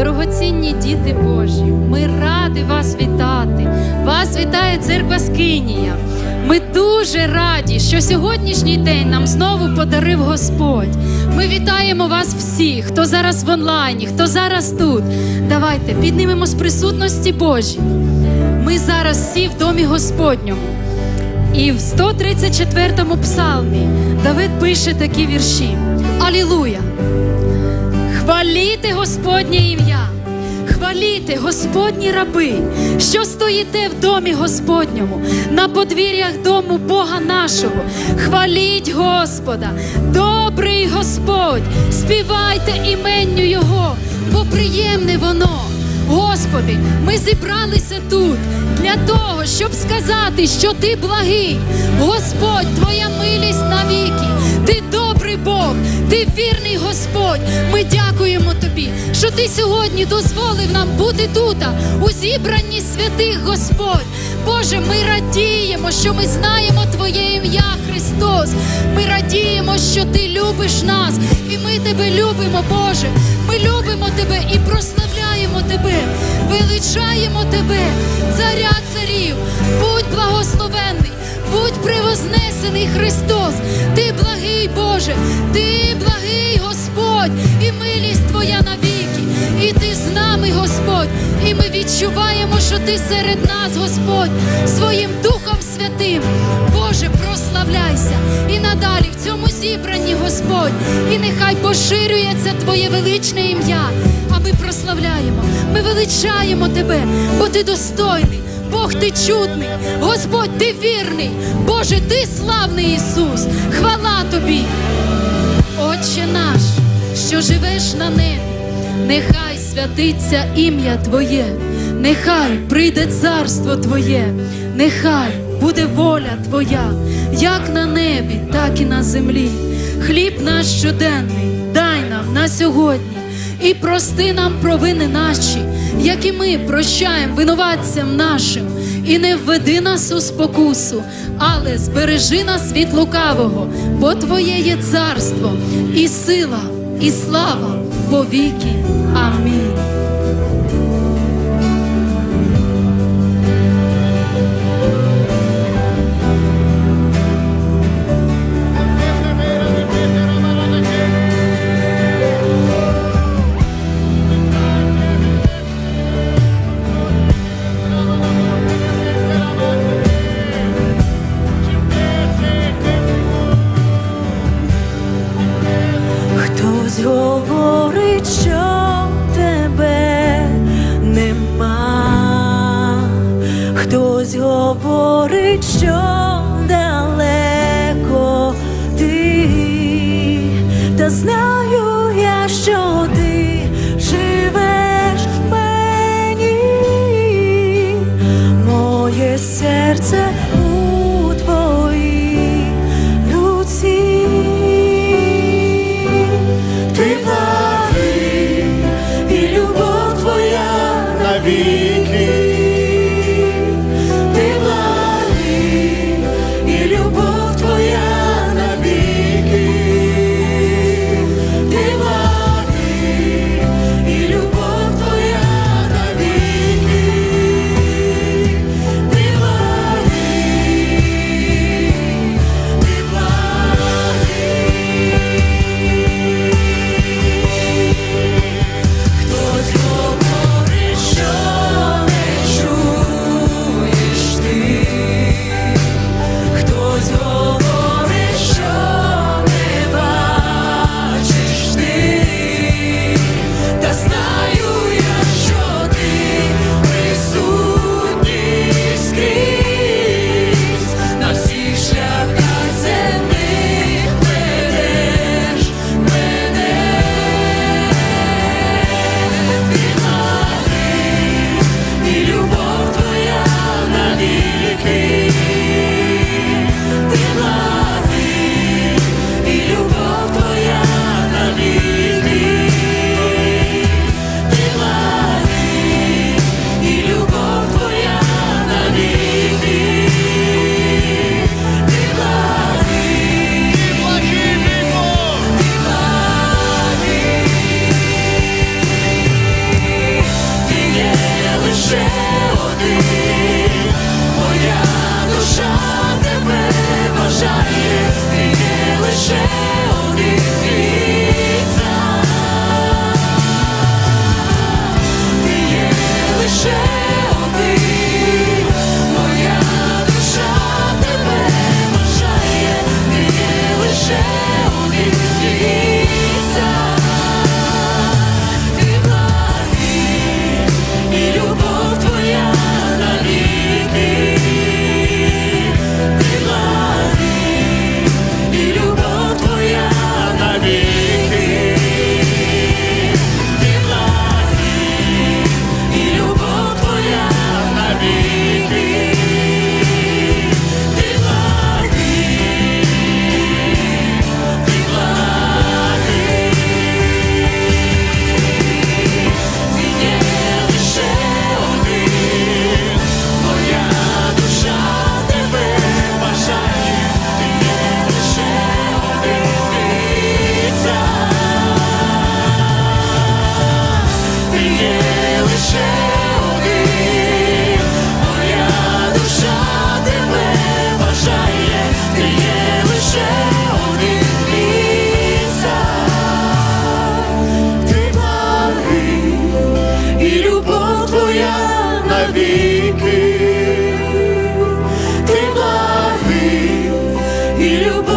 дорогоцінні діти Божі, ми раді вас вітати. Вас вітає церква Скинія. Ми дуже раді, що сьогоднішній день нам знову подарив Господь. Ми вітаємо вас всіх, хто зараз в онлайні, хто зараз тут. Давайте піднімемо з присутності Божі. Ми зараз всі в домі Господньому. І в 134-му псалмі Давид пише такі вірші: Алілуя! Хваліте Господнє ім'я, хваліте Господні раби, що стоїте в домі Господньому, на подвір'ях дому Бога нашого. Хваліть Господа, добрий Господь, співайте іменню Його, бо приємне воно. Господи, ми зібралися тут для того, щоб сказати, що ти благий. Господь, Твоя милість навіки. Ти Бог, ти вірний Господь. Ми дякуємо тобі, що ти сьогодні дозволив нам бути тут, у зібранні святих Господь. Боже, ми радіємо, що ми знаємо Твоє ім'я, Христос. Ми радіємо, що Ти любиш нас, і ми тебе любимо, Боже. Ми любимо тебе і прославляємо тебе, величаємо тебе, царя царів. Будь благословенний, будь превознесений Христос. Ти благий Боже, ти благий Господь, і милість Твоя навіки. І ти з нами, Господь, і ми відчуваємо, що ти серед нас, Господь, своїм Духом Святим. Боже, прославляйся і надалі в цьому зібранні, Господь, і нехай поширюється Твоє величне ім'я. А ми прославляємо, ми величаємо Тебе, бо ти достойний. Бог ти чудний, Господь ти вірний, Боже, ти славний Ісус, хвала тобі. Отче наш, що живеш на небі, нехай святиться ім'я Твоє, нехай прийде царство Твоє, нехай буде воля Твоя, як на небі, так і на землі. Хліб наш щоденний, дай нам на сьогодні. І прости нам провини наші, як і ми прощаємо винуватцям нашим, і не введи нас у спокусу, але збережи нас від лукавого, бо Твоє є царство, і сила, і слава повіки. Амінь. Серце у і любов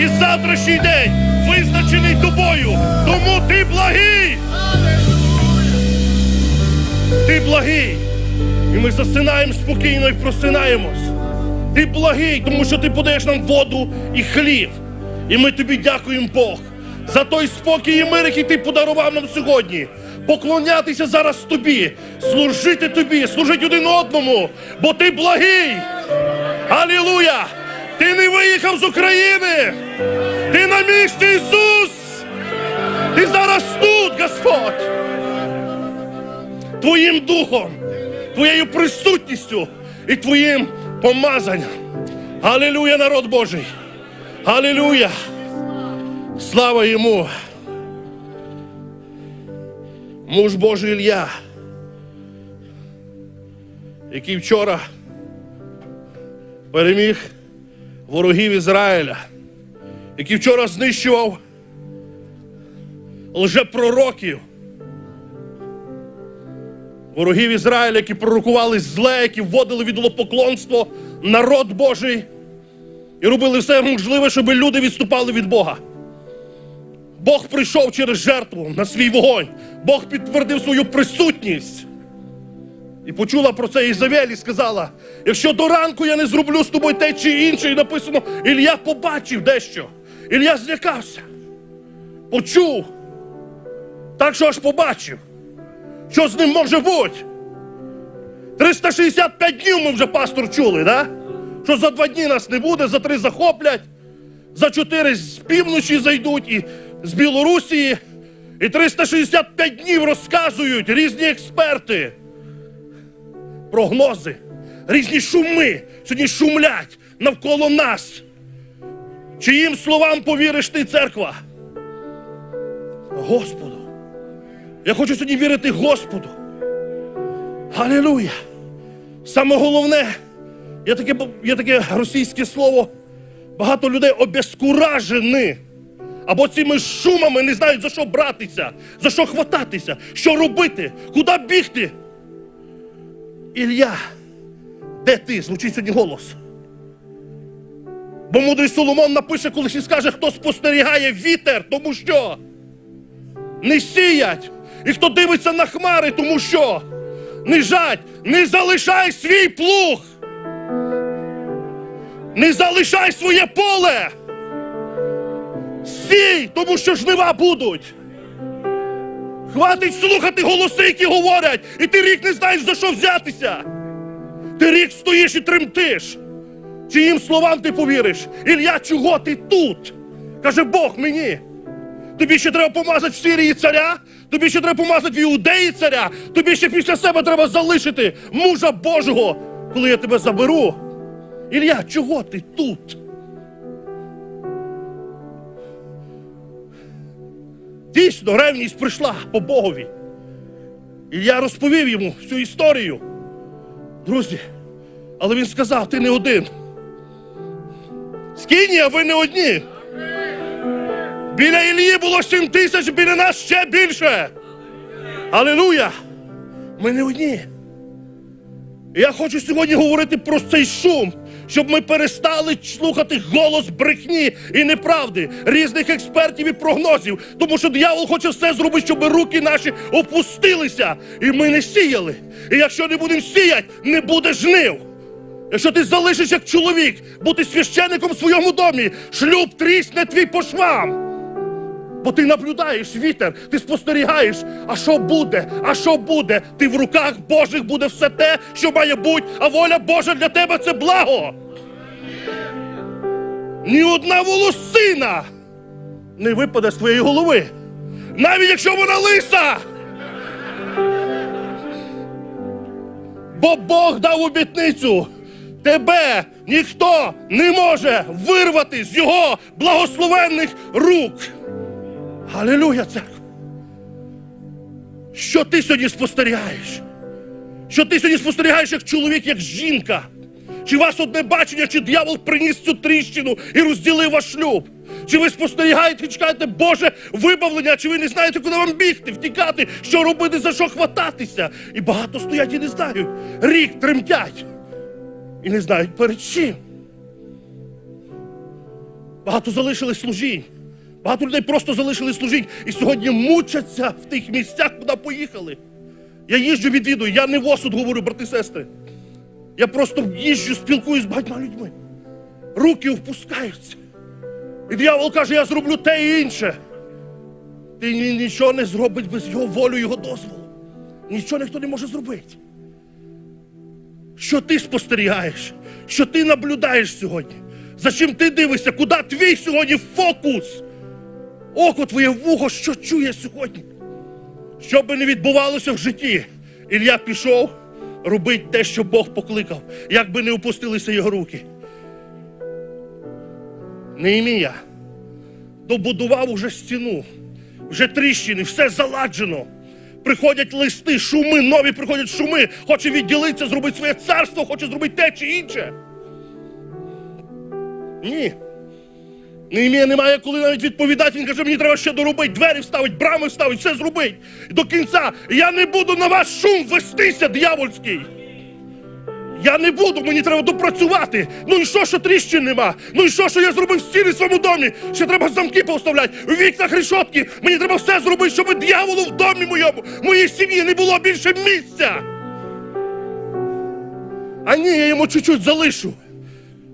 і завтрашній день визначений тобою. Тому ти благий. Ти благий. І ми засинаємо спокійно і просинаємось. Ти благий, тому що ти подаєш нам воду і хліб. І ми тобі дякуємо, Бог, за той спокій і мир, який ти подарував нам сьогодні. Поклонятися зараз тобі, служити тобі, служити один одному, бо ти благий. Алілуя! Ти не виїхав з України! Ти на місці Ісус! Ти зараз тут, Господь! Твоїм духом, Твоєю присутністю і Твоїм помазанням. Алілуя, народ Божий! Алілуя! Слава йому! Муж Божий Ілля, який вчора переміг ворогів Ізраїля, який вчора знищував лжепророків, ворогів Ізраїля, які пророкували зле, які вводили в ідолопоклонство народ Божий і робили все можливе, щоб люди відступали від Бога. Бог прийшов через жертву на свій вогонь. Бог підтвердив свою присутність. І почула про це Ізавель і сказала: якщо до ранку я не зроблю з тобою те чи інше, і написано, Ілля побачив дещо. Ілля злякався. Почув. Так що аж побачив. Що з ним може бути? 365 днів ми вже пастор чули, да? Що за два дні нас не буде, за три захоплять, за чотири з півночі зайдуть і з Білорусі. І 365 днів розказують різні експерти. Прогнози, різні шуми сьогодні шумлять навколо нас. Чиїм словам повіриш ти, церква? Господу. Я хочу сьогодні вірити Господу. Алілуя! Саме головне, є таке, є таке російське слово. Багато людей обескуражені. Або цими шумами не знають, за що братися, за що хвататися, що робити, куди бігти. Ілля, де ти? Звучить сьогодні голос. Бо мудрий Соломон напише, колись і скаже, хто спостерігає вітер, тому що не сіять. І хто дивиться на хмари, тому що не жать, не залишай свій плуг. Не залишай своє поле. Сій, тому що жнива будуть. Хватить слухати голоси, які говорять, і ти рік не знаєш за що взятися. Ти рік стоїш і тремтиш. Чиїм словам ти повіриш? Ілля, чого ти тут? Каже Бог мені. Тобі ще треба помазати в Сирії царя, тобі ще треба помазати в Іудеї царя, тобі ще після себе треба залишити мужа Божого, коли я тебе заберу. Ілля, чого ти тут? Дійсно, ревність прийшла по Богові. І я розповів йому всю історію. Друзі, але він сказав: ти не один. Скинія, ви не одні. Біля Ілії було сім тисяч, біля нас ще більше. Алілуя! Ми не одні. Я хочу сьогодні говорити про цей шум, щоб ми перестали слухати голос брехні і неправди різних експертів і прогнозів. Тому що диявол хоче все зробити, щоб руки наші опустилися, і ми не сіяли. І якщо не будемо сіяти, не буде жнив. Якщо ти залишиш як чоловік бути священником в своєму домі, шлюб трісне твій по швам. Бо ти наблюдаєш вітер, ти спостерігаєш, а що буде, а що буде? Ти в руках Божих буде все те, що має бути, а воля Божа для тебе це благо. Ні одна волосина не випаде з твоєї голови, навіть якщо вона лиса. Бо Бог дав обітницю. Тебе ніхто не може вирвати з його благословенних рук. Алілуя, церква! Що ти сьогодні спостерігаєш? Що ти сьогодні спостерігаєш як чоловік, як жінка? Чи вас одне бачення, чи диявол приніс цю тріщину і розділив ваш шлюб? Чи ви спостерігаєте і чекаєте Боже вибавлення, чи ви не знаєте, куди вам бігти, втікати, що робити, за що хвататися? І багато стоять і не знають. Рік тремтять і не знають перед чим. Багато залишили служінь. Багато людей просто залишили служінь і сьогодні мучаться в тих місцях, куди поїхали. Я їжджу відвідую, я не в осуд говорю, брати сестри. Я просто їжджу, спілкуюсь з багатьма людьми. Руки впускаються. І диявол каже, я зроблю те і інше. Ти нічого не зробить без його волі, його дозволу. Нічого ніхто не може зробити. Що ти спостерігаєш? Що ти наблюдаєш сьогодні? За чим ти дивишся? Куди твій сьогодні фокус? Око твоє вухо, що чує сьогодні? Що би не відбувалося в житті, Ілля пішов робити те, що Бог покликав, як би не опустилися його руки. Неємія добудував уже стіну, вже тріщини, все заладжено. Приходять листи, шуми, нові приходять шуми, хоче відділитися, зробити своє царство, хоче зробити те чи інше. Ні. Неємія немає коли навіть відповідати. Він каже, мені треба ще доробити, двері вставити, брами вставити, все зробити. До кінця. Я не буду на ваш шум вестися, диявольський. Я не буду, мені треба допрацювати. Ну і що, що тріщин нема? Ну і що, що я зробив стіни в своєму домі? Ще треба замки поставляти, у вікнах решотки. Мені треба все зробити, щоб дияволу в домі моєму, моїй сім'ї не було більше місця. А ні, я йому чуть-чуть залишу.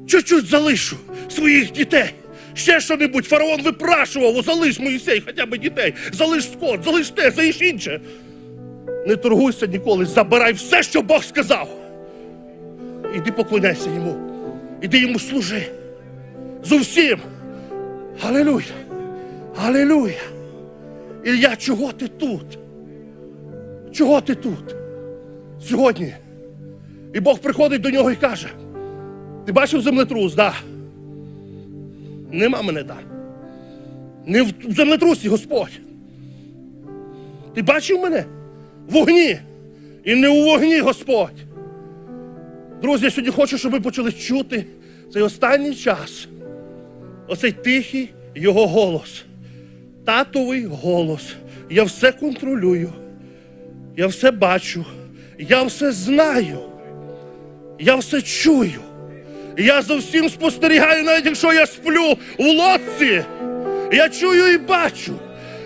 Чуть-чуть залишу своїх дітей. Ще що-небудь, фараон випрашував, залиш Моїсей, хоча б дітей, залиш скот, залиш те, залиш інше. Не торгуйся ніколи, забирай все, що Бог сказав. Іди поклоняйся йому. Іди йому служи. З усім. Алілуя. Алілуя. Ілля, чого ти тут? Чого ти тут? Сьогодні. І Бог приходить до нього і каже: Ти бачив землетрус, да? Нема мене там. Не в землетрусі, Господь. Ти бачив мене? В вогні. І не у вогні, Господь. Друзі, я сьогодні хочу, щоб ви почали чути цей останній час. Оцей тихий його голос. Татовий голос. Я все контролюю. Я все бачу. Я все знаю. Я все чую. Я за всім спостерігаю, навіть якщо я сплю в лодці. Я чую і бачу.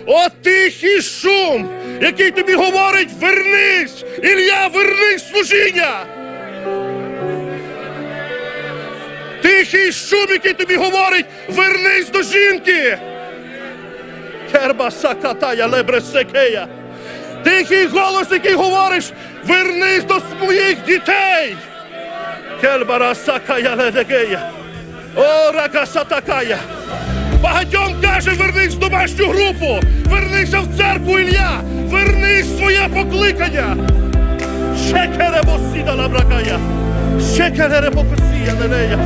О, тихий шум, який тобі говорить, вернись! Ілля, вернись служіння! Тихий шум, який тобі говорить, вернись до жінки! Керба сакатая лебресекея. Тихий голос, який говориш, вернись до своїх дітей! Кельбара сакая ледегея. О, рака такая. Багатьом каже, вернись в домашню групу, вернися в церкву Ілля, вернись в своє покликання. Шекере босіда лабракая. Шекере бокосія лелея.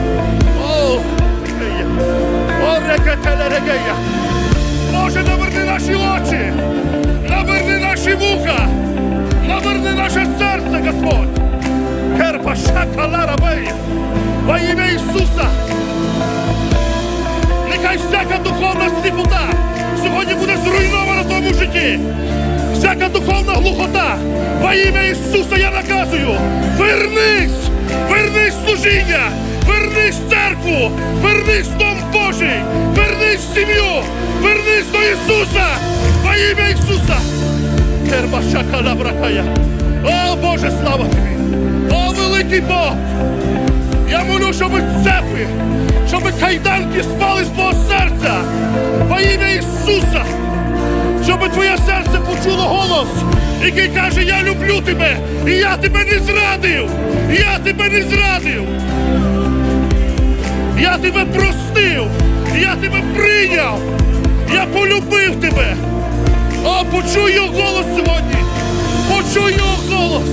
О. О, рекетеле регея. Шакалара. Во ім'я Ісуса. Нехай всяка духовна сліпота сьогодні буде зруйнована в твоєму житті. Всяка духовна глухота. Во ім'я Ісуса я наказую. Вернись! Вернись служіння! Вернись церкву! Вернись дом Божий! Вернись сім'ю! Вернись до Ісуса! Во ім'я Ісуса! Керба шакала бракая. О, Боже, слава тобі! О, великий Бог! Я молю, щоб цепи, щоб кайданки спали з твого серця во ім'я Ісуса, щоб твоє серце почуло голос, який каже, я люблю тебе, і я тебе не зрадив, я тебе не зрадив. Я тебе простив, я тебе прийняв, я полюбив тебе. О, почуй його голос сьогодні. Почуй його голос.